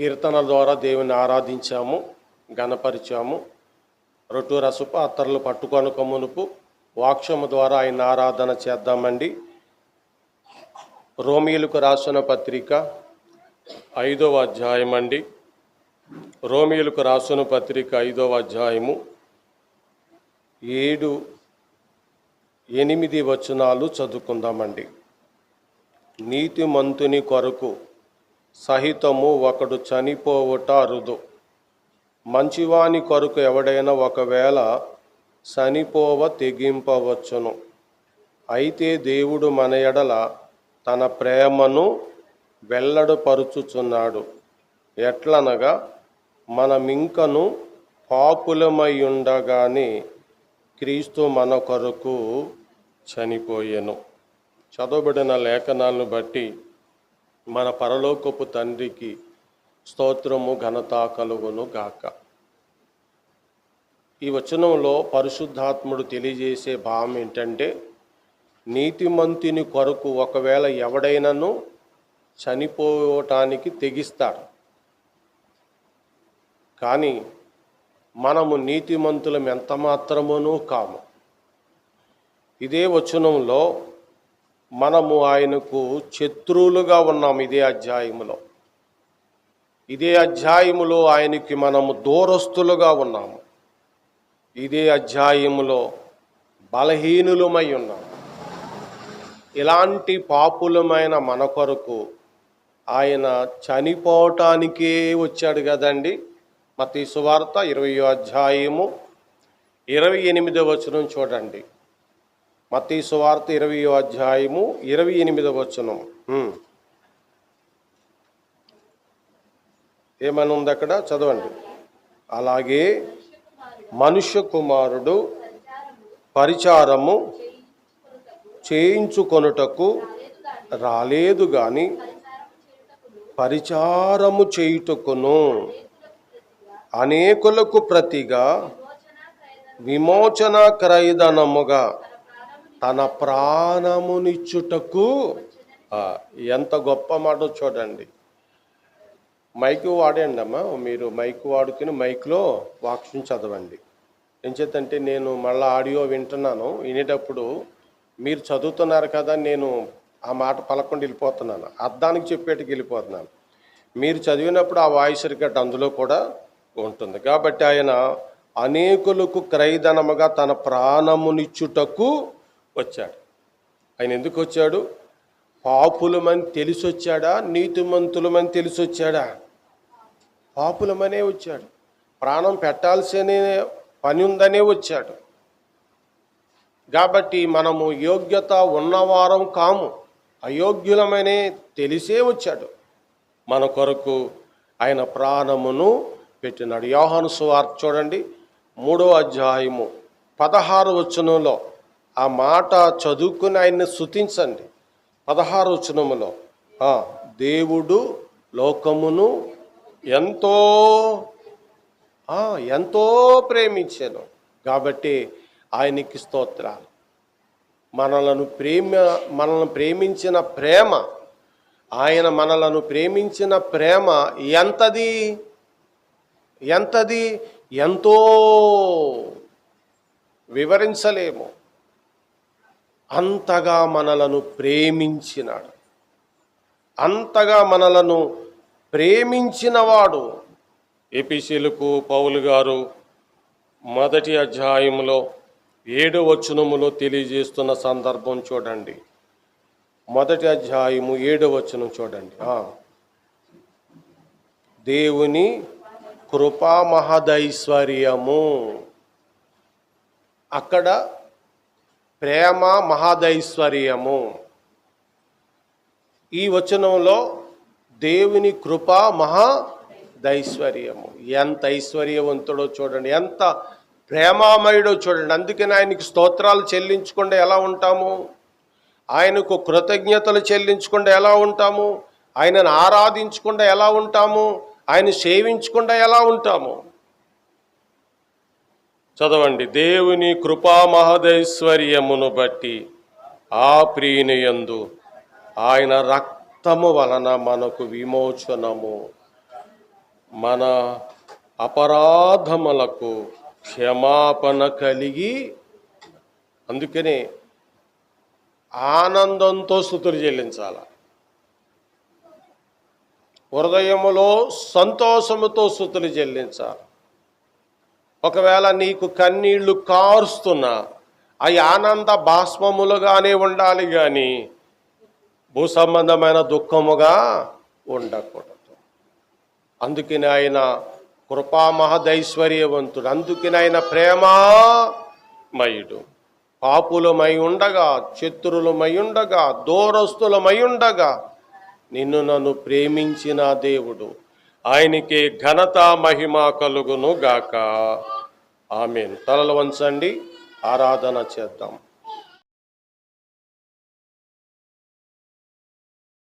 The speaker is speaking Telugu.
కీర్తనల ద్వారా దేవుని ఆరాధించాము గణపరిచాము రొట్టు రసుపు అత్తర్లు పట్టుకొనక మునుపు వాక్షము ద్వారా ఆయన ఆరాధన చేద్దామండి. రోమిలకు రాసిన పత్రిక ఐదవ అధ్యాయం అండి రోమిలకు రాసిన పత్రిక ఐదవ అధ్యాయము ఏడు ఎనిమిది వచనాలు చదువుకుందామండి. నీతిమంతుని కొరకు సహితము ఒకడు చనిపోవుట అరుదు మంచివాని కొరకు ఎవడైనా ఒకవేళ చనిపోవ తెగింపవచ్చును. అయితే దేవుడు మన ఎడల తన ప్రేమను వెల్లడపరుచుచున్నాడు. ఎట్లనగా మనమింకను పాపులమై ఉండగానే క్రీస్తు మన కొరకు చనిపోయెను. చదవబడిన లేఖనాలను బట్టి మన పరలోకపు తండ్రికి స్తోత్రము ఘనత కలుగును గాక. ఈ వచనంలో పరిశుద్ధాత్ముడు తెలియజేసే భావం ఏంటంటే నీతిమంతుని కొరకు ఒకవేళ ఎవడైనాను చనిపోవటానికి తెగిస్తాడు. కానీ మనము నీతిమంతులం ఎంత మాత్రమునూ కాము. ఇదే వచనంలో మనము ఆయనకు శత్రువులుగా ఉన్నాం ఇదే అధ్యాయములో. ఇదే అధ్యాయములో ఆయనకి మనము దూరస్తులుగా ఉన్నాము. ఇదే అధ్యాయములో బలహీనులమై ఉన్నాము ఇలాంటి పాపులమైన మన కొరకు ఆయన చనిపోవటానికే వచ్చాడు కదండి. మతీ సువార్త ఇరవయో అధ్యాయము ఇరవై ఎనిమిదవ వచనం చూడండి. మతీ సువార్త ఇరవయో అధ్యాయము ఇరవై ఎనిమిదవ వచనం. ఏమైనా ఏమని ఉంది అక్కడ? చదవండి. అలాగే మనుష్య కుమారుడు పరిచారము చేయించుకొనుటకు రాలేదు గాని పరిచారము చేయుటకును. అనేకులకు ప్రతిగా విమోచన క్రయదనముగా తన ప్రాణమునిచ్చుటకు ఎంత గొప్ప మాట చూడండి. మైక్ వాడండి అమ్మా మీరు మైక్ వాడుకుని మైక్లో వాక్యం చదవండి. ఎంచేతంటే నేను మళ్ళీ ఆడియో వింటున్నాను వినేటప్పుడు మీరు చదువుతున్నారు కదా నేను ఆ మాట పలకుండా వెళ్ళిపోతున్నాను అర్థానికి చెప్పేటికి వెళ్ళిపోతున్నాను. మీరు చదివినప్పుడు ఆ వాయిస్ రికార్డ్ అందులో కూడా ఉంటుంది. కాబట్టి ఆయన అనేకులకు క్రైదనముగా తన ప్రాణమునిచ్చుటకు వచ్చాడు ఆయన ఎందుకు వచ్చాడు పాపులమని తెలిసి వచ్చాడా నీతిమంతులమని తెలిసి వచ్చాడా పాపులమనే వచ్చాడు. ప్రాణం పెట్టాల్సిన పని ఉందనే వచ్చాడు. కాబట్టి మనము యోగ్యత ఉన్నవారం కాము. అయోగ్యులమనే తెలిసే వచ్చాడు. మన కొరకు ఆయన ప్రాణమును పెట్టినాడు. యోహాను సువార్త చూడండి. మూడో అధ్యాయము పదహారు వచనంలో ఆ మాట చదువుకుని ఆయన్ని శుతించండి పదహారు వచనములో దేవుడు లోకమును ఎంతో ఎంతో ప్రేమించాను. కాబట్టి ఆయనకి స్తోత్రాలు. మనలను ప్రేమ మనల్ని ప్రేమించిన ప్రేమ ఆయన మనలను ప్రేమించిన ప్రేమ ఎంతది? ఎంతది? ఎంతో. వివరించలేము. అంతగా మనలను ప్రేమించినాడు. అంతగా మనలను ప్రేమించినవాడు. ఎపిసిలకు పౌలు గారు మొదటి అధ్యాయంలో ఏడు వచనములో తెలియజేస్తున్న సందర్భం చూడండి. మొదటి అధ్యాయము ఏడో వచనం చూడండి. దేవుని కృపా మహదైశ్వర్యము. అక్కడ ప్రేమ మహాదైశ్వర్యము. ఈ వచనంలో దేవుని కృప మహా దైశ్వర్యము ఎంత ఐశ్వర్యవంతుడో చూడండి ఎంత ప్రేమామయుడో చూడండి. అందుకని ఆయనకి స్తోత్రాలు చెల్లించకుండా ఎలా ఉంటాము? ఆయనకు కృతజ్ఞతలు చెల్లించకుండా ఎలా ఉంటాము? ఆయనను ఆరాధించకుండా ఎలా ఉంటాము? ఆయన సేవించకుండా ఎలా ఉంటాము? చదవండి. దేవుని కృపా మహదైశ్వర్యమును బట్టి ఆ ప్రియునియందు ఆయన రక్తము వలన మనకు విమోచనము. మన అపరాధములకు క్షమాపణ కలిగి అందుకనే ఆనందంతో స్థుతులు చెల్లించాల. హృదయములో సంతోషముతో స్థుతులు చెల్లించాలి. ఒకవేళ నీకు కన్నీళ్ళు కారుస్తున్నా అవి ఆనంద బాష్మములుగానే ఉండాలి కానీ భూ సంబంధమైన దుఃఖముగా ఉండకూడదు. అందుకని ఆయన కృపా మహదైశ్వర్యవంతుడు అందుకని ఆయన ప్రేమామయుడు. పాపులమై ఉండగా శత్రులమై ఉండగా దూరస్తులమై ఉండగా నిన్ను నన్ను ప్రేమించిన దేవుడు ఆయనకి ఘనత మహిమ కలుగును గాక ఆమెన్. తలలు వంచండి. ఆరాధన చేద్దాం.